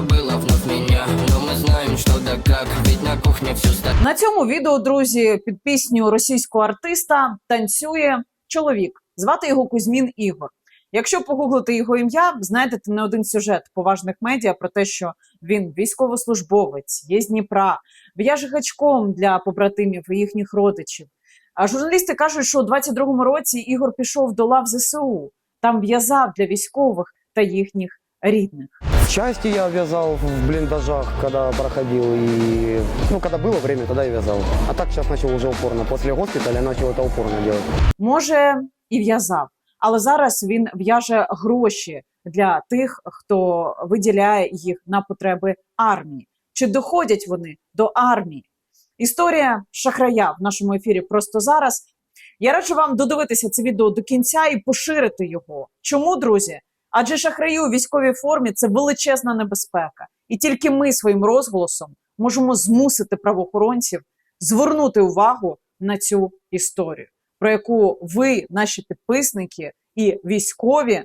забыла вновь меня Но мы знаем, что да как Ведь на кухне все стало На цьому відео, друзі, під пісню російського артиста танцює чоловік. Звати його Кузьмін Ігор. Якщо погуглити його ім'я, знайдете не один сюжет поважних медіа про те, що він військовослужбовець, є з Дніпра, в'яже гачком для побратимів і їхніх родичів. А журналісти кажуть, що у 22-му році Ігор пішов до лав ЗСУ, там в'язав для військових та їхніх рідних. Части я вязал в блиндажах, когда проходил и... Ну, когда было время, тогда я вязал. А так сейчас начал уже упорно. После госпиталя начал это упорно делать. може і в'язав, але зараз він в'яже гроші для тих, хто виділяє їх на потреби армії. Чи доходять вони до армії? Історія шахрая в нашому ефірі просто зараз. Я раджу вам додивитися це відео до кінця і поширити його. Чому, друзі? Адже шахраї у військовій формі це величезна небезпека, і тільки ми своїм розголосом можемо змусити правоохоронців звернути увагу на цю історію, про яку ви, наші підписники і військові,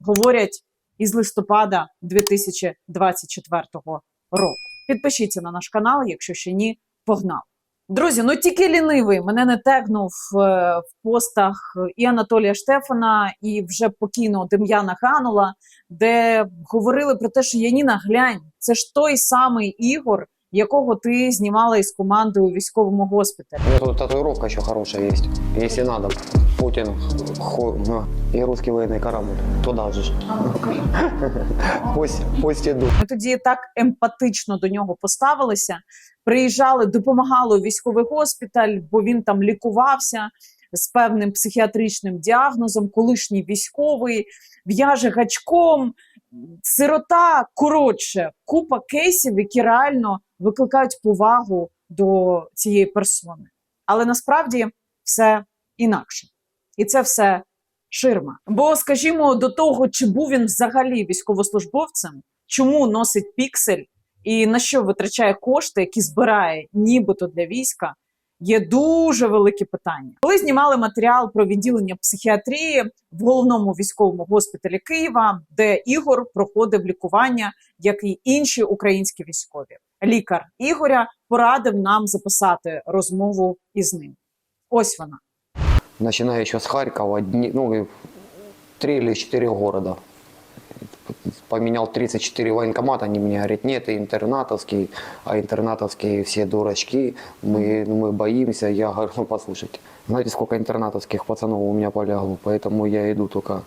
говорять із листопада 2024 року. Підпишіться на наш канал, якщо ще ні, погнав. Друзі, ну тільки лінивий мене не тегнув е, в постах і Анатолія Штефана, і вже покійного Дем'яна Ганула, де говорили про те, що Яніна глянь, це ж той самий Ігор, якого ти знімала із командою у військовому госпіталі. У меня тут татуировка еще хорошая есть. Если надо, Путин хо- на, и русский военный корабль. Туда ж. Пусть, пусть идут. Ми тоді так емпатично до нього поставилися. Приїжджали, допомагали військовий госпіталь, бо він там лікувався з певним психіатричним діагнозом, колишній військовий, в'яже гачком, сирота. Коротше, купа кейсів, які реально викликають повагу до цієї персони. Але насправді все інакше. І це все ширма. Бо, скажімо, до того, чи був він взагалі військовослужбовцем, чому носить піксель і на що витрачає кошти, які збирає нібито для війська, є дуже велике питання. Коли знімали матеріал про відділення психіатрії в головному військовому госпіталі Києва, де Ігор проходив лікування, як і інші українські військові, лікар Ігоря порадив нам записати розмову із ним. Ось вона. Начиная еще с Харькова, дни- ну, три или четыре города Поменял 34 военкомата, они мне говорят, нет, ты интернатовский, а интернатовские все дурачки, мы, ну, мы боимся. Я говорю, ну послушайте, знаете, сколько интернатовских пацанов у меня полягло, поэтому я иду только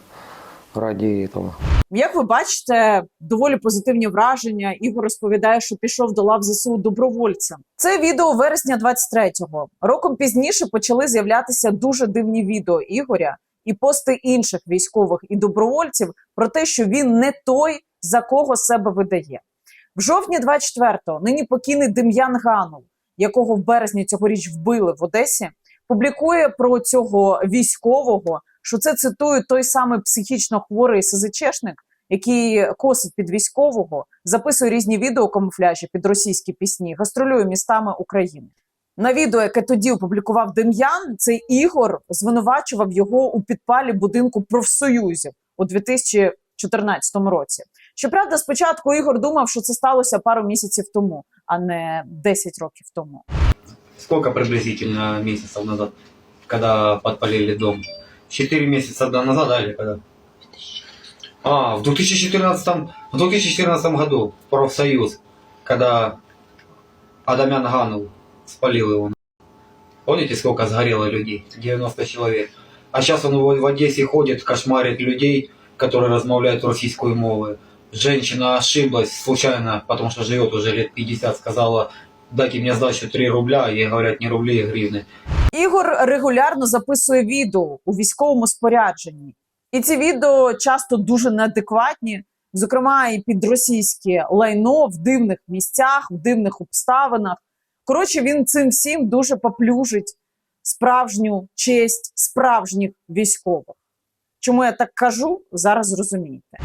ради этого. Як ви бачите, доволі позитивні враження. Ігор розповідає, що пішов до лав ЗСУ добровольцем. Це відео вересня 23-го. Роком пізніше почали з'являтися дуже дивні відео Ігоря і пости інших військових і добровольців про те, що він не той, за кого себе видає. В жовтні 24-го нині покійний Дем'ян Ганул, якого в березні цьогоріч вбили в Одесі, публікує про цього військового, що це цитую той самий психічно хворий СЗЧшник, який косить під військового, записує різні відео камуфляжі під російські пісні, гастролює містами України. На відео, яке тоді опублікував Дем'ян, цей Ігор звинувачував його у підпалі будинку профсоюзів у 2014 році. Щоправда, спочатку Ігор думав, що це сталося пару місяців тому, а не 10 років тому. Сколько приблизительно месяцев назад, когда подпалили дом? Четыре месяца до- назад, или когда? А, в 2014, в 2014 году профсоюз, когда Адамян Ганул спалил его. Помните, сколько сгорело людей? 90 человек. А сейчас он в Одессе ходит, кошмарит людей, которые размовляют российскую мову. Женщина ошиблась случайно, потому что живет уже лет 50, сказала, дайте мне сдачу 3 рубля, ей говорят не рубли, а гривны. Ігор регулярно записує відео у військовому спорядженні, і ці відео часто дуже неадекватні, зокрема і під російське лайно в дивних місцях, в дивних обставинах. Коротше, він цим всім дуже поплюжить справжню честь справжніх військових. Чому я так кажу, зараз зрозумієте.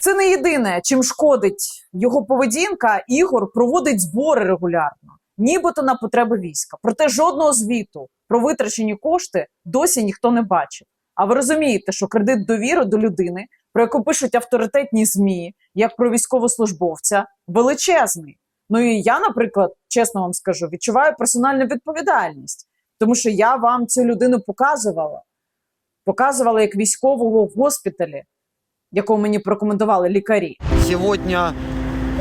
Це не єдине, чим шкодить його поведінка. Ігор проводить збори регулярно. нібито на потреби війська. Проте жодного звіту про витрачені кошти досі ніхто не бачив. А ви розумієте, що кредит довіри до людини, про яку пишуть авторитетні змі, як про військовослужбовця, величезний. Ну і я, наприклад, чесно вам скажу, відчуваю персональну відповідальність, тому що я вам цю людину показувала, показувала як військового в госпіталі, якого мені порекомендували лікарі. Сегодня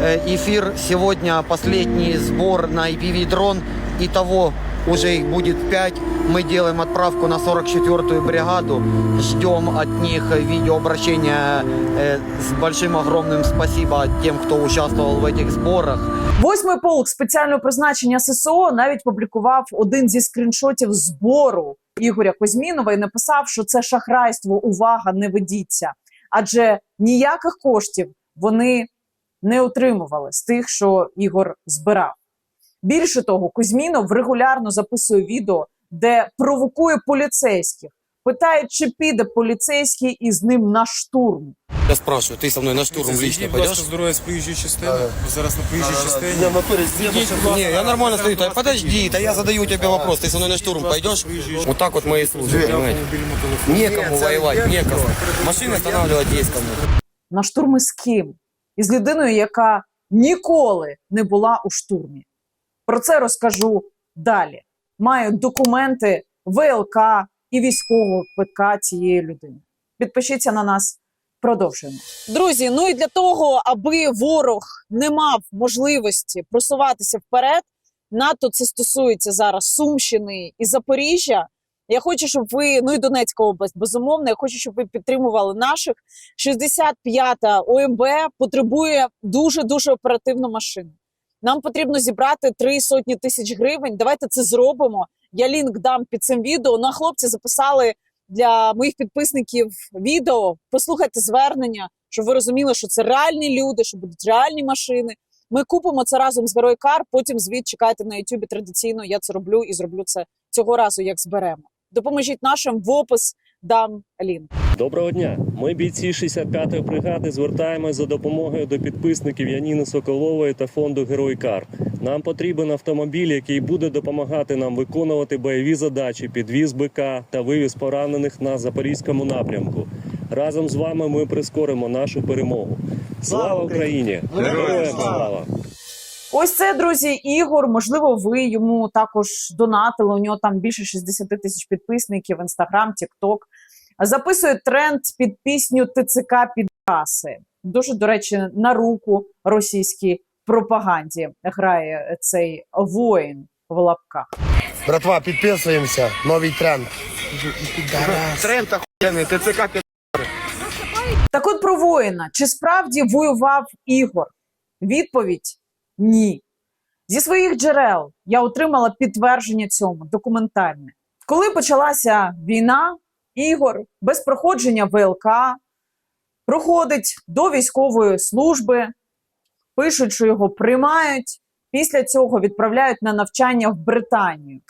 э, эфир, сегодня последний сбор на IPV-дрон. Итого уже их будет 5. Мы делаем отправку на 44-ю бригаду. Ждем от них видеообращения э, с большим огромным спасибо тем, кто участвовал в этих сборах. Восьмий полк спеціального призначення ССО навіть публікував один зі скріншотів збору Ігоря Козьмінова і написав, що це шахрайство. Увага, не ведіться. Адже ніяких коштів вони не отримували з тих, що Ігор збирав. Більше того, Кузьмінов регулярно записує відео, де провокує поліцейських, питає, чи піде поліцейський із ним на штурм. Я спрашиваю, ты со мной на штурм лично Зайдіть, будь ласка, пойдешь? здоров'я з проїжджої частини. Ви зараз на проїжджій частині. Не, я нормально стою. Да подожди, да я задаю тебе вопрос. Ты со мной на штурм пойдешь? Вот так вот мои службы, понимаете? Мобільному телефоні. Некому воевать, некому. Машины останавливать есть кому. на штурми з ким? Із людиною, яка ніколи не була у штурмі. Про це розкажу далі. Маю документи ВЛК і військового ПК цієї людини. Підпишіться на нас. Продовжуємо. Друзі, ну і для того, аби ворог не мав можливості просуватися вперед, НАТО це стосується зараз Сумщини і Запоріжжя. Я хочу, щоб ви, ну і Донецька область, безумовно, я хочу, щоб ви підтримували наших. 65-та ОМБ потребує дуже дуже оперативну машину. Нам потрібно зібрати три сотні тисяч гривень. Давайте це зробимо. Я лінк дам під цим відео. Ну а хлопці записали для моїх підписників відео. Послухайте звернення, щоб ви розуміли, що це реальні люди, що будуть реальні машини. Ми купимо це разом з Герой Кар. Потім звіт чекайте на Ютубі. Традиційно я це роблю і зроблю це цього разу, як зберемо. Допоможіть нашим в опис дам лінк. Доброго дня! Ми бійці 65-ї бригади звертаємось за допомогою до підписників Яніни Соколової та фонду Герой Кар. Нам потрібен автомобіль, який буде допомагати нам виконувати бойові задачі, підвіз БК та вивіз поранених на запорізькому напрямку. Разом з вами ми прискоримо нашу перемогу. Слава Україні! Героям слава! Ось це, друзі, Ігор. Можливо, ви йому також донатили. У нього там більше 60 тисяч підписників в інстаграм, Тікток. Записує тренд під пісню ТЦК підраси. Дуже, до речі, на руку російській пропаганді грає цей воїн в лапках. Братва, підписуємося. Новий тренд. Тренд охуенный, ТЦК Так от про воїна. Чи справді воював Ігор? Відповідь ні. Зі своїх джерел я отримала підтвердження цьому документальне. Коли почалася війна, Ігор без проходження ВЛК проходить до військової служби, пишуть, що його приймають. Після цього відправляють на навчання в Британію.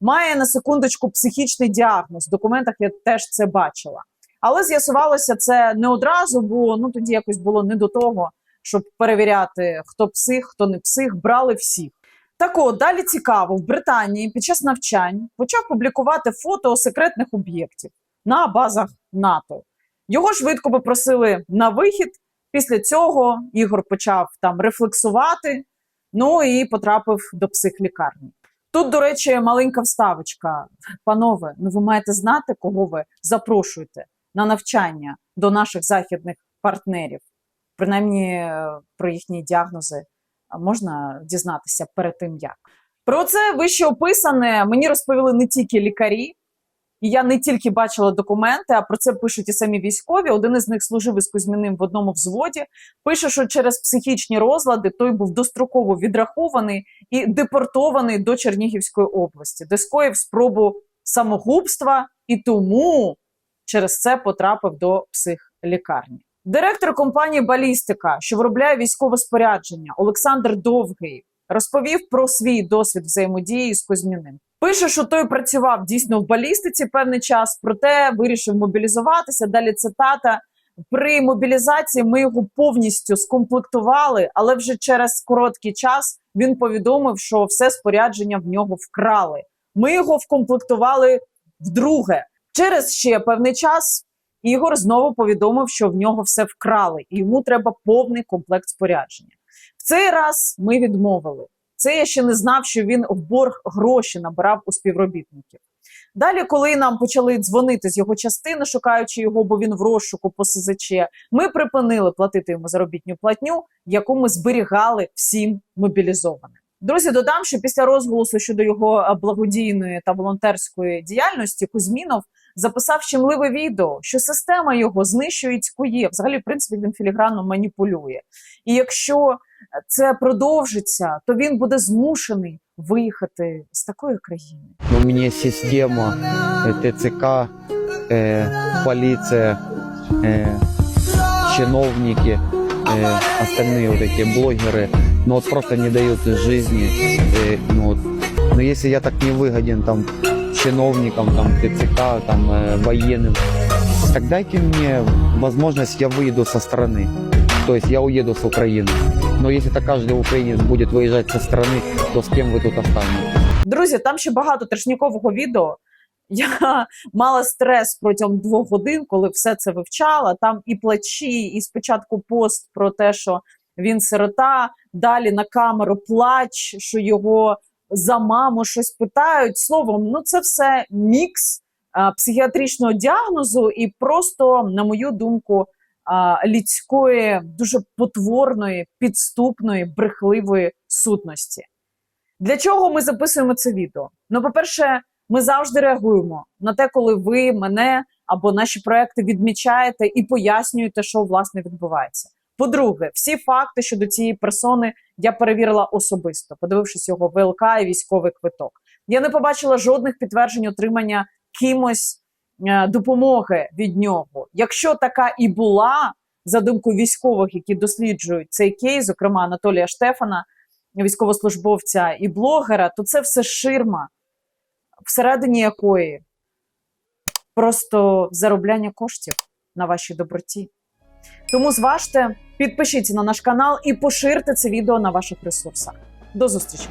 Має на секундочку психічний діагноз. В документах я теж це бачила. Але з'ясувалося це не одразу, бо ну тоді якось було не до того, щоб перевіряти, хто псих, хто не псих, брали всіх. Так от, далі цікаво, в Британії під час навчань почав публікувати фото секретних об'єктів на базах НАТО. Його швидко попросили на вихід. Після цього Ігор почав там рефлексувати, ну і потрапив до психлікарні. Тут, до речі, маленька вставочка. Панове, ну ви маєте знати, кого ви запрошуєте на навчання до наших західних партнерів. Принаймні е, про їхні діагнози можна дізнатися перед тим, як. Про це вище описане мені розповіли не тільки лікарі, і я не тільки бачила документи, а про це пишуть і самі військові. Один із них служив із Кузьміним в одному взводі. Пише, що через психічні розлади той був достроково відрахований і депортований до Чернігівської області, де скоїв спробу самогубства і тому через це потрапив до психлікарні. Директор компанії Балістика, що виробляє військове спорядження, Олександр Довгий, розповів про свій досвід взаємодії з Кузьміним. Пише, що той працював дійсно в балістиці певний час, проте вирішив мобілізуватися. Далі цитата: при мобілізації ми його повністю скомплектували, але вже через короткий час він повідомив, що все спорядження в нього вкрали. Ми його вкомплектували вдруге. Через ще певний час Ігор знову повідомив, що в нього все вкрали, і йому треба повний комплект спорядження. В цей раз ми відмовили. Це я ще не знав, що він в борг гроші набирав у співробітників. Далі, коли нам почали дзвонити з його частини, шукаючи його, бо він в розшуку по СЗЧ, ми припинили платити йому заробітну платню, яку ми зберігали всім мобілізованим. Друзі, додам, що після розголосу щодо його е, благодійної та волонтерської діяльності Кузьмінов записав щемливе відео, що система його знищує цькує. Взагалі, в принципі, він філігранно маніпулює. І якщо це продовжиться, то він буде змушений виїхати з такої країни. У меня система, э, ТЦК, э, полиция, э, чиновники, э, остальные вот эти блогеры, ну вот просто не дают жизни. э, ну, вот. Но если я так не выгоден там чиновникам, там ТЦК, там э, военным, так дайте мне возможность, я выйду со страны. То есть я уеду с Украины. Но если так каждый украинец будет выезжать со страны, то с кем вы тут останетесь? Друзі, там ще багато трешнікового відео. Я мала стрес протягом двох годин, коли все це вивчала. Там і плачі, і спочатку пост про те, що він сирота, далі на камеру плач, що його за маму щось питають. Словом, ну це все мікс а, психіатричного діагнозу і просто, на мою думку, людської, дуже потворної, підступної, брехливої сутності. Для чого ми записуємо це відео? Ну, по-перше, ми завжди реагуємо на те, коли ви мене або наші проекти відмічаєте і пояснюєте, що власне відбувається. По-друге, всі факти щодо цієї персони я перевірила особисто, подивившись його ВЛК і військовий квиток. Я не побачила жодних підтверджень отримання кимось допомоги від нього. Якщо така і була, за думку військових, які досліджують цей кейс, зокрема Анатолія Штефана, військовослужбовця і блогера, то це все ширма, всередині якої просто заробляння коштів на вашій доброті. Тому зважте, підпишіться на наш канал і поширте це відео на ваших ресурсах. До зустрічі!